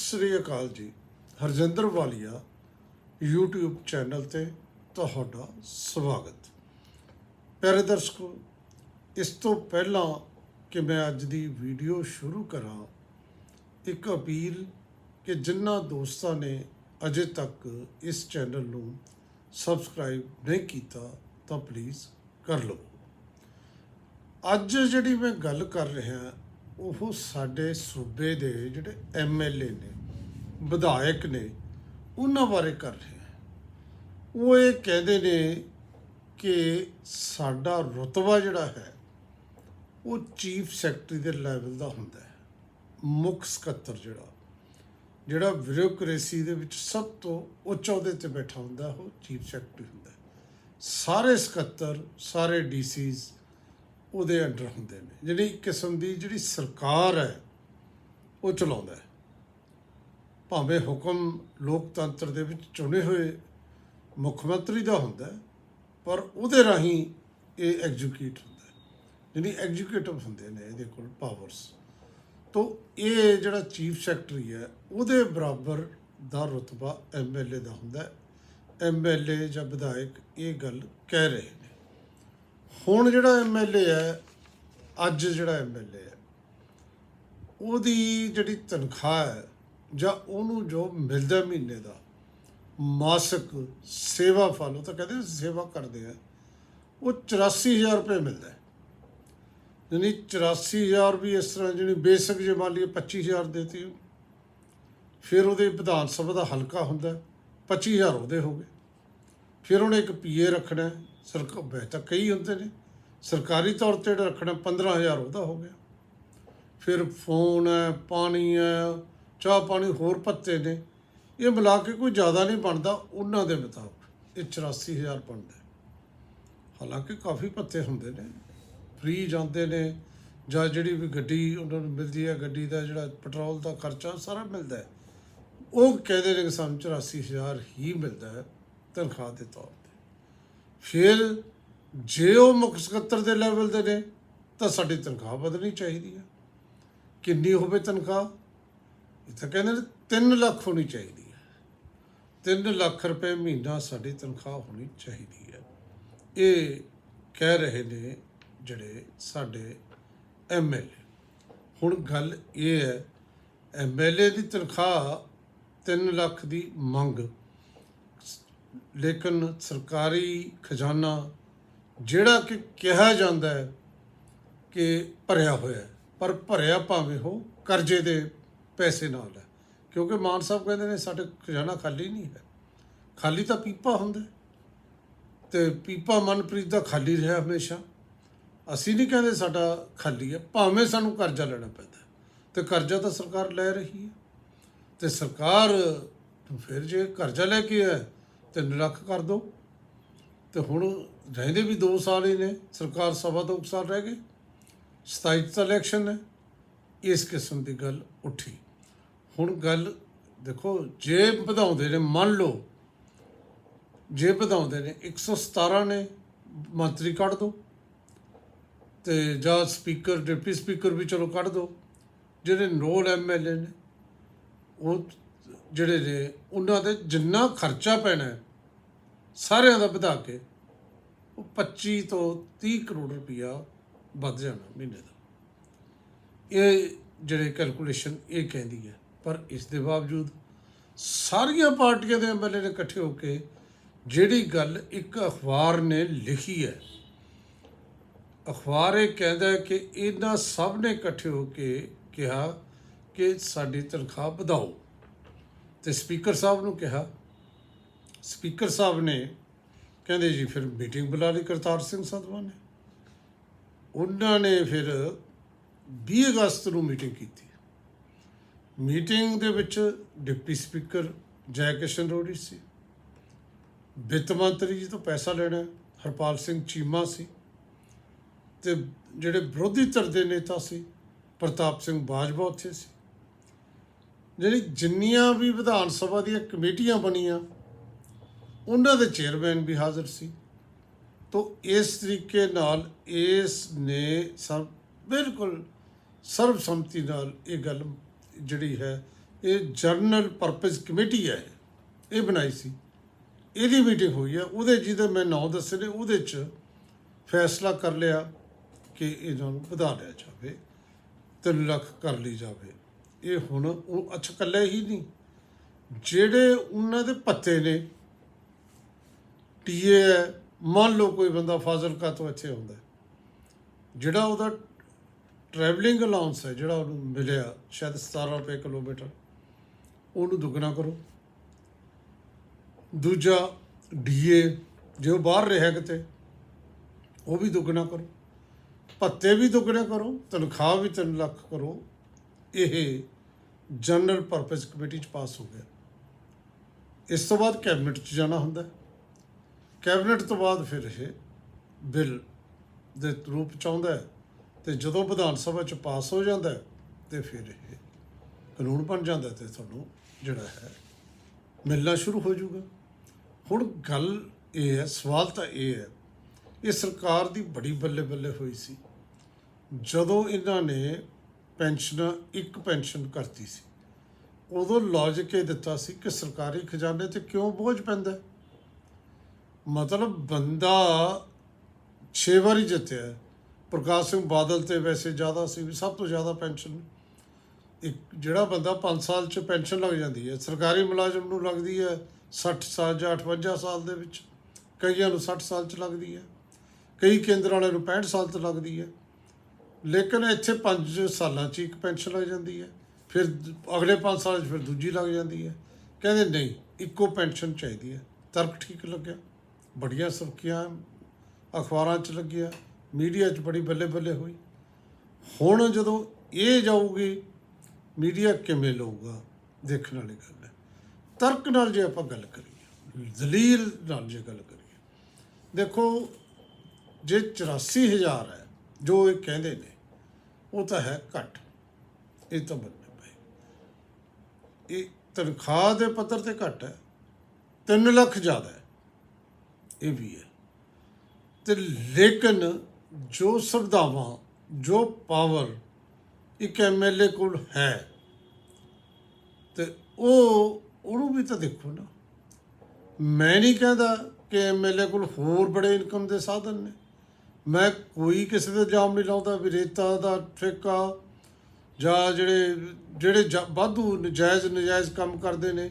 ਸ੍ਰੀ ਅਕਾਲ ਜੀ। ਹਰਜਿੰਦਰ ਵਾਲੀਆ, YouTube channel ਤੇ ਤੁਹਾਡਾ ਸਵਾਗਤ। ਪਿਆਰੇ ਦਰਸ਼ਕੋ, ਇਸ ਤੋਂ ਪਹਿਲਾਂ ਕਿ ਮੈਂ ਅੱਜ ਦੀ ਵੀਡੀਓ ਸ਼ੁਰੂ ਕਰਾਂ, ਇੱਕ ਅਪੀਲ ਕਿ ਜਿਨ੍ਹਾਂ ਦੋਸਤਾਂ ਨੇ ਅਜੇ ਤੱਕ ਇਸ ਚੈਨਲ ਨੂੰ ਸਬਸਕ੍ਰਾਈਬ ਨਹੀਂ ਕੀਤਾ, ਤਾਂ ਪਲੀਜ਼ ਕਰ ਲਓ ਅੱਜ ਜਿਹੜੀ ਮੈਂ ਗੱਲ ਕਰ ਰਿਹਾ ਉਹ ਸਾਡੇ ਸੂਬੇ ਦੇ ਜਿਹੜੇ ਐਮਐਲਏ ਨੇ, ਵਿਧਾਇਕ ਨੇ, ਉਹਨਾਂ ਬਾਰੇ ਕਰ ਰਹੇ ਉਹ ਇਹ ਕਹਿੰਦੇ ਨੇ ਕਿ ਸਾਡਾ ਰੁਤਬਾ ਜਿਹੜਾ ਹੈ, ਉਹ ਚੀਫ ਸੈਕਟਰੀ ਦੇ ਲੈਵਲ ਦਾ ਹੁੰਦਾ ਹੈ, ਮੁੱਖ ਸਕੱਤਰ ਜਿਹੜਾ। ਜਿਹੜਾ ਬਿਊਰੋਕ੍ਰੇਸੀ ਦੇ ਵਿੱਚ ਸਭ ਤੋਂ ਉੱਚ ਅਹੁਦੇ ਤੇ ਬੈਠਾ ਹੁੰਦਾ, ਉਹ ਚੀਫ ਸੈਕਟਰੀ ਹੁੰਦਾ ਸਾਰੇ ਸਕੱਤਰ, ਸਾਰੇ ਡੀਸੀਜ਼ ਉਹਦੇ ਅੰਡਰ ਹੁੰਦੇ ਨੇ। ਜਿਹੜੀ ਕਿਸਮ ਦੀ ਜਿਹੜੀ ਸਰਕਾਰ ਹੈ, ਉਹ ਚਲਾਉਂਦਾ ਹੈ। ਭਾਵੇਂ ਹੁਕਮ ਲੋਕਤੰਤਰ ਦੇ ਵਿੱਚ ਚੁਣੇ ਹੋਏ ਮੁੱਖ ਮੰਤਰੀ ਦਾ ਹੁੰਦਾ ਪਰ ਉਹਦੇ ਰਾਹੀਂ ਇਹ ਐਗਜ਼ੀਕਿਊਟ ਹੁੰਦਾ ਹੈ। ਜਿਹੜੀ ਐਗਜ਼ੀਕਿਊਟਿਵ ਹੁੰਦੇ ਨੇ, ਇਹਦੇ ਕੋਲ ਪਾਵਰਸ ਤੋ ਇਹ ਜਿਹੜਾ ਚੀਫ ਸੈਕਟਰੀ ਹੈ, ਉਹਦੇ ਬਰਾਬਰ ਦਾ ਰੁਤਬਾ ਐਮਐਲਏ ਦਾ ਹੁੰਦਾ ਹੈ। ਐਮਐਲਏ ਜਾਂ ਵਿਧਾਇਕ ਇਹ ਗੱਲ ਕਹਿ ਰਹੇ ਨੇ। ਹੁਣ ਜਿਹੜਾ ਐਮਐਲਏ ਹੈ ਅੱਜ ਜਿਹੜਾ ਐਮਐਲਏ ਹੈ ਉਹਦੀ ਜਿਹੜੀ ਤਨਖਾਹ ਹੈ ਜਾਂ ਉਹਨੂੰ ਜੋ ਮਿਲਦਾ ਮਹੀਨੇ ਦਾ ਮਾਸਿਕ ਸੇਵਾ ਫਲ ਉਹ ਤਾਂ ਕਹਿੰਦੇ ਨੇ ਸੇਵਾ ਕਰਦੇ ਆ ਉਹ 84000 ਰੁਪਏ ਮਿਲਦਾ ਹੈ। ਯਾਨੀ 84000 ਵੀ ਇਸ ਤਰ੍ਹਾਂ ਜਿਹੜੀ ਬੇਸਿਕ ਜੇ ਮੰਨ ਲਈਏ 25000 ਦੇਤੀ ਫਿਰ ਉਹਦੇ ਵਿਧਾਨ ਸਭਾ ਦਾ ਹਲਕਾ ਹੁੰਦਾ ਹੈ, 25000 ਉਹਦੇ ਹੋ ਗਏ। ਫਿਰ ਉਹਨੇ ਇੱਕ ਪੀਏ ਰੱਖਣਾ ਸਰਕਾਰ ਵੈਸੇ ਤਾਂ ਕਈ ਹੁੰਦੇ ਨੇ। ਸਰਕਾਰੀ ਤੌਰ ਤੇ ਜਿਹੜਾ ਰੱਖਣਾ 15000 ਉਹਦਾ ਹੋ ਗਿਆ। ਫਿਰ ਫੋਨ ਹੈ, ਪਾਣੀ ਹੈ, ਚਾਹ ਪਾਣੀ ਹੋਰ ਪੱਤੇ ਨੇ। ਇਹ ਮਿਲਾ ਕੇ ਕੋਈ ਜ਼ਿਆਦਾ ਨਹੀਂ ਬਣਦਾ, ਉਹਨਾਂ ਦੇ ਮੁਤਾਬਕ ਇਹ 84000 ਬਣਦਾ ਹਾਲਾਂਕਿ ਕਾਫੀ ਪੱਤੇ ਹੁੰਦੇ ਨੇ। ਫ੍ਰੀ ਜਾਂਦੇ ਨੇ ਜਾਂ ਜਿਹੜੀ ਵੀ ਗੱਡੀ ਉਹਨਾਂ ਨੂੰ ਮਿਲਦੀ ਹੈ, ਗੱਡੀ ਦਾ ਜਿਹੜਾ ਪੈਟਰੋਲ ਦਾ ਖਰਚਾ ਸਾਰਾ ਮਿਲਦਾ ਹੈ। ਉਹ ਕਹਿੰਦੇ ਨੇ ਕਿ ਸਾਨੂੰ 84000 ਹੀ ਮਿਲਦਾ ਹੈ ਤਨਖਾਹ ਦੇ ਤੌਰ ਫਿਰ ਜੇ ਉਹ ਮੁੱਖ ਸਕੱਤਰ ਦੇ ਲੈਵਲ ਦੇ ਨੇ, ਤਾਂ ਸਾਡੀ ਤਨਖਾਹ ਵਧਣੀ ਚਾਹੀਦੀ ਹੈ ਕਿੰਨੀ ਹੋਵੇ ਤਨਖਾਹ? ਇਹ ਤਾਂ ਕਹਿੰਦੇ ਨੇ 3 ਲੱਖ ਹੋਣੀ ਚਾਹੀਦੀ ਹੈ 3 ਲੱਖ ਰੁਪਏ ਮਹੀਨਾ ਸਾਡੀ ਤਨਖਾਹ ਹੋਣੀ ਚਾਹੀਦੀ ਹੈ ਇਹ ਕਹਿ ਰਹੇ ਨੇ ਜਿਹੜੇ ਸਾਡੇ ਐਮਐਲਏ ਹੁਣ ਗੱਲ ਇਹ ਹੈ ਐਮਐਲਏ ਦੀ ਤਨਖਾਹ 3 ਲੱਖ ਦੀ ਮੰਗ ਲੇਕਿਨ ਸਰਕਾਰੀ ਖਜ਼ਾਨਾ ਜਿਹੜਾ ਕਿ ਕਿਹਾ ਜਾਂਦਾ ਹੈ ਕਿ ਭਰਿਆ ਹੋਇਆ ਹੈ, ਪਰ ਭਰਿਆ ਭਾਵੇਂ ਉਹ ਕਰਜ਼ੇ ਦੇ ਪੈਸੇ ਨਾਲ ਹੈ ਕਿਉਂਕਿ ਮਾਨ ਸਾਹਿਬ ਕਹਿੰਦੇ ਨੇ ਸਾਡੇ ਖਜ਼ਾਨਾ ਖਾਲੀ ਨਹੀਂ ਹੈ ਖਾਲੀ ਤਾਂ ਪੀਪਾ ਹੁੰਦਾ ਹੈ। ਤੇ ਪੀਪਾ ਮਨਪ੍ਰੀਤ ਦਾ ਖਾਲੀ ਰਿਹਾ ਹਮੇਸ਼ਾ ਅਸੀਂ ਨਹੀਂ ਕਹਿੰਦੇ ਸਾਡਾ ਖਾਲੀ ਹੈ, ਭਾਵੇਂ ਸਾਨੂੰ ਕਰਜ਼ਾ ਲੈਣਾ ਪੈਂਦਾ ਹੈ। ਤੇ ਕਰਜ਼ਾ ਤਾਂ ਸਰਕਾਰ ਲੈ ਰਹੀ ਹੈ ਤੇ ਸਰਕਾਰ ਫਿਰ ਜੇ ਕਰਜ਼ਾ ਲੈ ਕੇ ਹੈ ਤੇ ਲੱਖ ਕਰ ਦੋ। ਤੇ ਹੁਣ ਰਹਿੰਦੇ ਵੀ 2 ਸਾਲ ਹੀ ਨੇ, ਸਰਕਾਰ ਸਭਾ ਤੋਂ ਕੁ ਸਾਲ ਰਹਿ ਗਏ। 27 ਤਾਂ ਇਲੈਕਸ਼ਨ ਹੈ ਇਸ ਕਿਸਮ ਦੀ ਗੱਲ ਉੱਠੀ। ਹੁਣ ਗੱਲ ਦੇਖੋ, ਜੇ ਵਧਾਉਂਦੇ ਨੇ, ਮੰਨ ਲਓ, ਜੇ ਵਧਾਉਂਦੇ ਨੇ 117 ਨੇ ਮੰਤਰੀ ਕੱਢ ਦੋ। ਤੇ ਜਾਂ ਸਪੀਕਰ, ਡਿਪਟੀ ਸਪੀਕਰ ਵੀ ਚਲੋ ਕੱਢ ਦੋ। ਜਿਹੜੇ ਨੋਲ ਐਮਐਲਏ ਨੇ, ਉਹ ਜਿਹੜੇ ਨੇ, ਉਹਨਾਂ ਦੇ ਜਿੰਨਾ ਖਰਚਾ ਪੈਣਾ ਸਾਰਿਆਂ ਦਾ ਵਧਾ ਕੇ ਉਹ 25 ਤੋਂ 30 ਕਰੋੜ ਰੁਪਇਆ ਵੱਧ ਜਾਣਾ ਮਹੀਨੇ ਦਾ। ਇਹ ਜਿਹੜੇ ਕੈਲਕੂਲੇਸ਼ਨ ਇਹ ਕਹਿੰਦੀ ਹੈ, ਪਰ ਇਸ ਦੇ ਬਾਵਜੂਦ ਸਾਰੀਆਂ ਪਾਰਟੀਆਂ ਦੇ ਐਮਐਲਏ ਨੇ ਇਕੱਠੇ ਹੋ ਕੇ ਜਿਹੜੀ ਗੱਲ ਇੱਕ ਅਖਬਾਰ ਨੇ ਲਿਖੀ ਹੈ, ਅਖਬਾਰ ਇਹ ਕਹਿੰਦਾ ਕਿ ਇਹਨਾਂ ਸਭ ਨੇ ਇਕੱਠੇ ਹੋ ਕੇ ਕਿਹਾ ਕਿ ਸਾਡੀ ਤਨਖਾਹ ਵਧਾਓ। ਤੇ ਸਪੀਕਰ ਸਾਹਿਬ ਨੂੰ ਕਿਹਾ। ਸਪੀਕਰ ਸਾਹਿਬ ਨੇ ਕਹਿੰਦੇ ਜੀ ਫਿਰ ਮੀਟਿੰਗ ਬੁਲਾ ਲਈ ਕਰਤਾਰ ਸਿੰਘ ਸੰਧਵਾ ਨੇ। ਉਹਨਾਂ ਨੇ ਫਿਰ 20 ਅਗਸਤ ਨੂੰ ਮੀਟਿੰਗ ਕੀਤੀ। ਮੀਟਿੰਗ ਦੇ ਵਿੱਚ ਡਿਪਟੀ ਸਪੀਕਰ ਜੈ ਕਿਸ਼ਨ ਰੋੜੀ ਸੀ। ਵਿੱਤ ਮੰਤਰੀ ਜੀ ਤੋਂ ਪੈਸਾ ਲੈਣਾ, ਹਰਪਾਲ ਸਿੰਘ ਚੀਮਾ ਸੀ। ਤੇ ਜਿਹੜੇ ਵਿਰੋਧੀ ਧਿਰ ਦੇ ਨੇਤਾ ਸੀ, ਪ੍ਰਤਾਪ ਸਿੰਘ ਬਾਜਵਾ ਉੱਥੇ ਸੀ। ਜਿਹੜੀ ਜਿੰਨੀਆਂ ਵੀ ਵਿਧਾਨ ਸਭਾ ਦੀਆਂ ਕਮੇਟੀਆਂ ਬਣੀਆਂ, ਉਹਨਾਂ ਦੇ ਚੇਅਰਮੈਨ ਵੀ ਹਾਜ਼ਰ ਸੀ। ਤੋ ਇਸ ਤਰੀਕੇ ਨਾਲ ਇਸ ਨੇ ਸਭ, ਬਿਲਕੁਲ ਸਰਬਸੰਮਤੀ ਨਾਲ ਇਹ ਗੱਲ ਜਿਹੜੀ ਹੈ, ਇਹ ਜਰਨਲ ਪਰਪਸ ਕਮੇਟੀ ਹੈ, ਇਹ ਬਣਾਈ ਸੀ। ਇਹਦੀ ਮੀਟਿੰਗ ਹੋਈ ਹੈ ਉਹਦੇ ਜਿਹਦੇ ਮੈਂ ਨਾਂ ਦੱਸੇ ਨੇ, ਉਹਦੇ 'ਚ ਫੈਸਲਾ ਕਰ ਲਿਆ ਕਿ ਇਹਨਾਂ ਨੂੰ ਵਧਾ ਲਿਆ ਜਾਵੇ 3 ਲੱਖ ਕਰ ਲਈ ਜਾਵੇ। ਇਹ ਹੁਣ ਉਹ ਅੱਛਾ ਇਕੱਲੇ ਹੀ ਨਹੀਂ। ਜਿਹੜੇ ਉਹਨਾਂ ਦੇ ਪੱਤੇ ਨੇ, ਟੀਏ ਹੈ, ਮੰਨ ਲਓ ਕੋਈ ਬੰਦਾ ਫਾਜ਼ਿਲਕਾ ਤੋਂ ਇੱਥੇ ਆਉਂਦਾ ਜਿਹੜਾ ਉਹਦਾ ਟਰੈਵਲਿੰਗ ਅਲਾਉਂਸ ਹੈ, ਜਿਹੜਾ ਉਹਨੂੰ ਮਿਲਿਆ, ਸ਼ਾਇਦ 17 ਰੁਪਏ ਕਿਲੋਮੀਟਰ, ਉਹਨੂੰ ਦੁੱਗਣਾ ਕਰੋ। ਦੂਜਾ ਡੀਏ, ਜੇ ਉਹ ਬਾਹਰ ਰਿਹਾ ਕਿਤੇ, ਉਹ ਵੀ ਦੁੱਗਣਾ ਕਰੋ। ਭੱਤੇ ਵੀ ਦੁੱਗਣੇ ਕਰੋ, ਤਨਖਾਹ ਵੀ 3 ਲੱਖ ਕਰੋ। ਇਹ ਜਨਰਲ ਪਰਪਸ ਕਮੇਟੀ ਚ ਪਾਸ ਹੋ ਗਿਆ। ਇਸ ਤੋਂ ਬਾਅਦ ਕੈਬਨਿਟ ਚ ਜਾਣਾ ਹੁੰਦਾ ਕੈਬਨਿਟ ਤੋਂ ਬਾਅਦ ਫਿਰ ਇਹ ਬਿੱਲ ਦੇ ਰੂਪ ਚ ਆਉਂਦਾ ਹੈ ਤੇ ਜਦੋਂ ਵਿਧਾਨ ਸਭਾ ਚ ਪਾਸ ਹੋ ਜਾਂਦਾ ਹੈ ਤੇ ਫਿਰ ਇਹ ਕਾਨੂੰਨ ਬਣ ਜਾਂਦਾ ਹੈ ਤੇ ਤੁਹਾਨੂੰ ਜਿਹੜਾ ਹੈ ਮਿਲਣਾ ਸ਼ੁਰੂ ਹੋ ਜਾਊਗਾ। ਹੁਣ ਗੱਲ ਇਹ ਹੈ, ਸਵਾਲ ਤਾਂ ਇਹ ਹੈ, ਇਹ ਸਰਕਾਰ ਦੀ ਬੜੀ ਬੱਲੇ ਬੱਲੇ ਹੋਈ ਸੀ। ਜਦੋਂ ਇਹਨਾਂ ਨੇ ਪੈਨਸ਼ਨ, ਇੱਕ ਪੈਨਸ਼ਨ ਕਰਤੀ ਸੀ। ਉਦੋਂ ਲੌਜਿਕ ਇਹ ਦਿੱਤਾ ਸੀ ਕਿ ਸਰਕਾਰੀ ਖਜ਼ਾਨੇ ਤੇ ਕਿਉਂ ਬੋਝ ਪੈਂਦਾ ਮਤਲਬ ਬੰਦਾ 6 ਵਾਰੀ ਜਿੱਤਿਆ ਪ੍ਰਕਾਸ਼ ਸਿੰਘ ਬਾਦਲ ਤੇ ਵੈਸੇ ਜ਼ਿਆਦਾ ਸੀ ਵੀ ਸਭ ਤੋਂ ਜ਼ਿਆਦਾ ਪੈਨਸ਼ਨ। ਇੱਕ ਜਿਹੜਾ ਬੰਦਾ 5 ਸਾਲ ਚ ਪੈਨਸ਼ਨ ਲੱਗ ਜਾਂਦੀ ਹੈ, ਸਰਕਾਰੀ ਮੁਲਾਜ਼ਮ ਨੂੰ ਲੱਗਦੀ ਹੈ 60 ਸਾਲ ਜਾਂ 58 ਸਾਲ ਦੇ ਵਿੱਚ। ਕਈਆਂ ਨੂੰ 60 ਸਾਲ ਚ ਲੱਗਦੀ ਹੈ। ਕਈ ਕੇਂਦਰ ਵਾਲਿਆਂ ਨੂੰ 65 ਸਾਲ ਤੇ ਲੱਗਦੀ ਹੈ। ਲੇਕਿਨ ਇੱਥੇ 5 ਸਾਲਾਂ ਚ ਇੱਕ ਪੈਨਸ਼ਨ ਲੱਗ ਜਾਂਦੀ ਹੈ। ਫਿਰ ਅਗਲੇ 5 ਸਾਲਾਂ ਚ ਫਿਰ ਦੂਜੀ ਲੱਗ ਜਾਂਦੀ ਹੈ। ਕਹਿੰਦੇ ਨਹੀਂ, ਇੱਕੋ ਪੈਨਸ਼ਨ ਚਾਹੀਦੀ ਹੈ। ਤਰਕ ਠੀਕ ਲੱਗਿਆ। ਬੜੀਆਂ ਸੁਰਖੀਆਂ ਅਖਬਾਰਾਂ 'ਚ ਲੱਗਿਆ। ਮੀਡੀਆ 'ਚ ਬੜੀ ਬੱਲੇ ਬੱਲੇ ਹੋਈ। ਹੁਣ ਜਦੋਂ ਇਹ ਜਾਊਗੀ, ਮੀਡੀਆ ਕਿਵੇਂ ਲਊਗਾ? ਦੇਖਣ ਵਾਲੀ ਗੱਲ ਹੈ। ਤਰਕ ਨਾਲ ਜੇ ਆਪਾਂ ਗੱਲ ਕਰੀਏ ਦਲੀਲ ਨਾਲ ਜੇ ਗੱਲ ਕਰੀਏ। ਦੇਖੋ, ਜੇ 84000 ਹੈ ਜੋ ਇਹ ਕਹਿੰਦੇ ਨੇ, ਉਹ ਤਾਂ ਹੈ ਘੱਟ। ਇਹ ਤਾਂ ਮੰਨਣਾ ਪਏ ਇਹ ਤਨਖਾਹ ਦੇ ਪੱਧਰ ਤੇ ਘੱਟ ਹੈ 3 ਲੱਖ ਜ਼ਿਆਦਾ ਹੈ। ਇਹ ਵੀ ਹੈ। ਤੇ ਲੇਕਿਨ ਜੋ ਸੁਵਿਧਾਵਾਂ, ਜੋ ਪਾਵਰ ਇੱਕ ਐਮਐਲਏ ਕੋਲ ਹੈ, ਤੇ ਉਹ, ਉਹਨੂੰ ਵੀ ਤਾਂ ਦੇਖੋ ਨਾ। ਮੈਂ ਨਹੀਂ ਕਹਿੰਦਾ ਕਿ ਐਮਐਲਏ ਕੋਲ ਹੋਰ ਬੜੇ ਇਨਕਮ ਦੇ ਸਾਧਨ ਨੇ। ਮੈਂ ਕੋਈ ਕਿਸੇ ਤੇ ਇਲਜ਼ਾਮ ਨਹੀਂ ਲਾਉਂਦਾ ਵੀ ਰੇਤਾ ਦਾ ਠੇਕਾ ਜਾਂ ਜਿਹੜੇ ਜਿਹੜੇ ਜਾ- ਵਾਧੂ ਨਜਾਇਜ਼ ਨਜਾਇਜ਼ ਕੰਮ ਕਰਦੇ ਨੇ,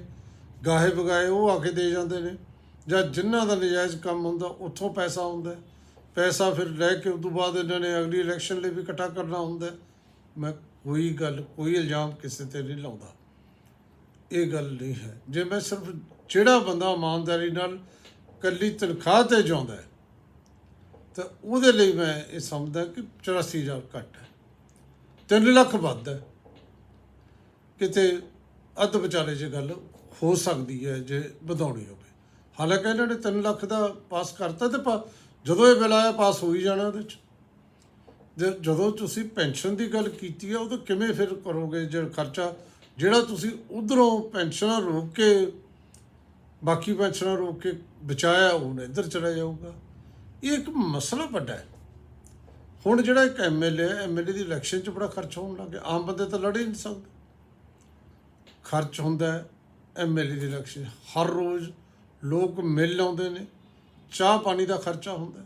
ਗਾਹੇ ਬਗਾਏ ਉਹ ਆ ਕੇ ਦੇ ਜਾਂਦੇ ਨੇ, ਜਾਂ ਜਿਨ੍ਹਾਂ ਦਾ ਨਜਾਇਜ਼ ਕੰਮ ਹੁੰਦਾ ਉੱਥੋਂ ਪੈਸਾ ਆਉਂਦਾ ਪੈਸਾ ਫਿਰ ਲੈ ਕੇ ਉਸ ਤੋਂ ਬਾਅਦ ਇਹਨਾਂ ਨੇ ਅਗਲੀ ਇਲੈਕਸ਼ਨ ਲਈ ਵੀ ਇਕੱਠਾ ਕਰਨਾ ਹੁੰਦਾ, ਮੈਂ ਕੋਈ ਗੱਲ, ਕੋਈ ਇਲਜ਼ਾਮ ਕਿਸੇ ਤੇ ਨਹੀਂ ਲਾਉਂਦਾ। ਇਹ ਗੱਲ ਨਹੀਂ ਹੈ। ਜੇ ਮੈਂ ਸਿਰਫ ਜਿਹੜਾ ਬੰਦਾ ਇਮਾਨਦਾਰੀ ਨਾਲ ਕੱਲੀ ਤਨਖਾਹ ਤੇ ਜਾਉਂਦਾ ਤਾਂ ਉਹਦੇ ਲਈ ਮੈਂ ਇਹ ਸਮਝਦਾ ਕਿ 84000 ਘੱਟ ਹੈ। 3 ਲੱਖ ਵੱਧ ਹੈ। ਕਿਤੇ ਅੱਧ ਵਿਚਾਲੇ 'ਚ ਗੱਲ ਹੋ ਸਕਦੀ ਹੈ, ਜੇ ਵਧਾਉਣੀ ਹੋਵੇ। ਹਾਲਾਂਕਿ ਇਹਨਾਂ ਨੇ 3 ਲੱਖ ਦਾ ਪਾਸ ਕਰਤਾ ਤੇ ਪਾ- ਜਦੋਂ ਇਹ ਬਿੱਲ ਆਇਆ, ਪਾਸ ਹੋ ਹੀ ਜਾਣਾ ਉਹਦੇ 'ਚ। ਜੇ ਜਦੋਂ ਤੁਸੀਂ ਪੈਨਸ਼ਨ ਦੀ ਗੱਲ ਕੀਤੀ ਹੈ ਉਹ ਤਾਂ ਕਿਵੇਂ ਫਿਰ ਕਰੋਗੇ ਜਿਹੜਾ ਖਰਚਾ? ਜਿਹੜਾ ਤੁਸੀਂ ਉਧਰੋਂ ਪੈਨਸ਼ਨਾਂ ਰੋਕ ਕੇ, ਬਾਕੀ ਪੈਨਸ਼ਨਾਂ ਰੋਕ ਕੇ ਬਚਾਇਆ ਉਹਨੇ ਇੱਧਰ ਚਲਾ ਜਾਊਗਾ। ਇਹ ਇੱਕ ਮਸਲਾ ਵੱਡਾ ਹੈ। ਹੁਣ ਜਿਹੜਾ ਇੱਕ ਐਮਐਲਏ ਹੈ ਐਮਐਲਏ ਦੀ ਇਲੈਕਸ਼ਨ 'ਚ ਬੜਾ ਖਰਚ ਹੋਣ ਲੱਗ ਗਿਆ। ਆਮ ਬੰਦੇ ਤਾਂ ਲੜ ਹੀ ਨਹੀਂ ਸਕਦੇ। ਖਰਚ ਹੁੰਦਾ ਹੈ ਐਮਐਲਏ ਦੀ ਇਲੈਕਸ਼ਨ ਹਰ ਰੋਜ਼ ਲੋਕ ਮਿਲ ਆਉਂਦੇ ਨੇ। ਚਾਹ ਪਾਣੀ ਦਾ ਖਰਚਾ ਹੁੰਦਾ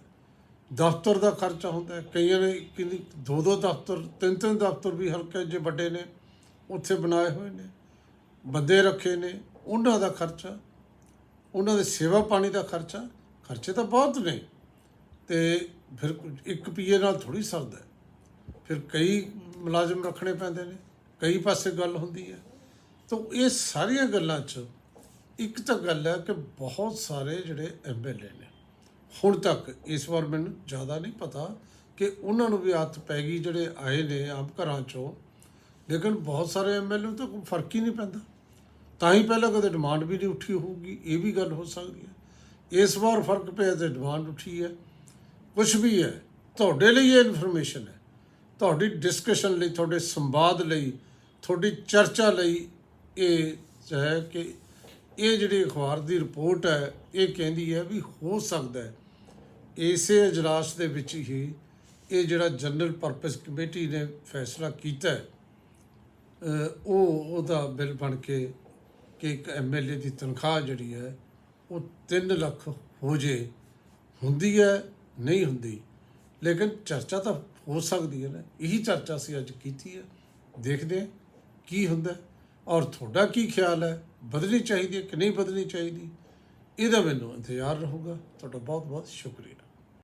ਦਫ਼ਤਰ ਦਾ ਖਰਚਾ ਹੁੰਦਾ ਕਈਆਂ ਨੇ ਕਿੰਨੀ ਦੋ ਦੋ ਦਫ਼ਤਰ ਤਿੰਨ ਤਿੰਨ ਦਫ਼ਤਰ ਵੀ ਹਲਕੇ ਜੇ ਵੱਡੇ ਨੇ, ਉੱਥੇ ਬਣਾਏ ਹੋਏ ਨੇ। ਬੰਦੇ ਰੱਖੇ ਨੇ। ਉਹਨਾਂ ਦਾ ਖਰਚਾ, ਉਹਨਾਂ ਦੇ ਸੇਵਾ ਪਾਣੀ ਦਾ ਖਰਚਾ, ਖਰਚੇ ਤਾਂ ਬਹੁਤ ਨੇ। ਤੇ ਫਿਰ ਕੁਝ- ਇੱਕ ਪੀਏ ਨਾਲ ਥੋੜੀ ਸਰਦਾ ਹੈ। ਫਿਰ ਕਈ ਮੁਲਾਜ਼ਮ ਰੱਖਣੇ ਪੈਂਦੇ ਨੇ, ਕਈ ਪਾਸੇ ਗੱਲ ਹੁੰਦੀ ਹੈ। ਤਾਂ ਇਹ ਸਾਰੀਆਂ ਗੱਲਾਂ 'ਚ ਇੱਕ ਤਾਂ ਗੱਲ ਹੈ ਕਿ ਬਹੁਤ ਸਾਰੇ ਜਿਹੜੇ ਐਮਐਲਏ ਨੇ, ਹੁਣ ਤੱਕ ਇਸ ਵਾਰ ਮੈਨੂੰ ਜ਼ਿਆਦਾ ਨਹੀਂ ਪਤਾ ਕਿ ਉਹਨਾਂ ਨੂੰ ਵੀ ਆਦਤ ਪੈ ਗਈ ਜਿਹੜੇ ਆਏ ਨੇ ਆਮ ਘਰਾਂ 'ਚੋਂ। ਲੇਕਿਨ ਬਹੁਤ ਸਾਰੇ ਐਮਐਲਏ ਨੂੰ ਤਾਂ ਕੋਈ ਫ਼ਰਕ ਹੀ ਨਹੀਂ ਪੈਂਦਾ। ਤਾਂ ਹੀ ਪਹਿਲਾਂ ਕਦੇ ਡਿਮਾਂਡ ਵੀ ਨਹੀਂ ਉੱਠੀ ਹੋਊਗੀ, ਇਹ ਵੀ ਗੱਲ ਹੋ ਸਕਦੀ ਹੈ। ਇਸ ਵਾਰ ਫ਼ਰਕ ਪਿਆ ਤੇ ਡਿਮਾਂਡ ਉੱਠੀ ਹੈ। ਕੁਝ ਵੀ ਹੈ, ਤੁਹਾਡੇ ਲਈ ਇਹ ਇਨਫੋਰਮੇਸ਼ਨ ਹੈ। ਤੁਹਾਡੀ ਡਿਸਕਸ਼ਨ ਲਈ, ਤੁਹਾਡੇ ਸੰਵਾਦ ਲਈ, ਤੁਹਾਡੀ ਚਰਚਾ ਲਈ ਇਹ ਹੈ ਕਿ ਇਹ ਜਿਹੜੀ ਅਖਬਾਰ ਦੀ ਰਿਪੋਰਟ ਹੈ, ਇਹ ਕਹਿੰਦੀ ਹੈ ਵੀ ਹੋ ਸਕਦਾ ਹੈ, ਇਸੇ ਅਜਲਾਸ ਦੇ ਵਿੱਚ ਹੀ ਇਹ ਜਿਹੜਾ ਜਨਰਲ ਪਰਪਸ ਕਮੇਟੀ ਨੇ ਫੈਸਲਾ ਕੀਤਾ ਉਹ ਉਹਦਾ ਬਿੱਲ ਬਣ ਕੇ ਕਿ ਇੱਕ ਐਮਐਲਏ ਦੀ ਤਨਖਾਹ ਜਿਹੜੀ ਹੈ, ਉਹ 3 ਲੱਖ ਹੋ ਜੇ, ਹੁੰਦੀ ਹੈ। ਨਹੀਂ ਹੁੰਦੀ। ਲੇਕਿਨ ਚਰਚਾ ਤਾਂ ਹੋ ਸਕਦੀ ਹੈ ਨਾ। ਇਹੀ ਚਰਚਾ ਅਸੀਂ ਅੱਜ ਕੀਤੀ ਹੈ। ਦੇਖਦੇ ਹਾਂ ਕੀ ਹੁੰਦਾ ਔਰ ਤੁਹਾਡਾ ਕੀ ਖਿਆਲ ਹੈ। ਬਦਲਣੀ ਚਾਹੀਦੀ ਹੈ ਕਿ ਨਹੀਂ ਬਦਲਣੀ ਚਾਹੀਦੀ। ਇਹਦਾ ਮੈਨੂੰ ਇੰਤਜ਼ਾਰ ਰਹੂਗਾ। ਤੁਹਾਡਾ ਬਹੁਤ ਬਹੁਤ ਸ਼ੁਕਰੀਆ।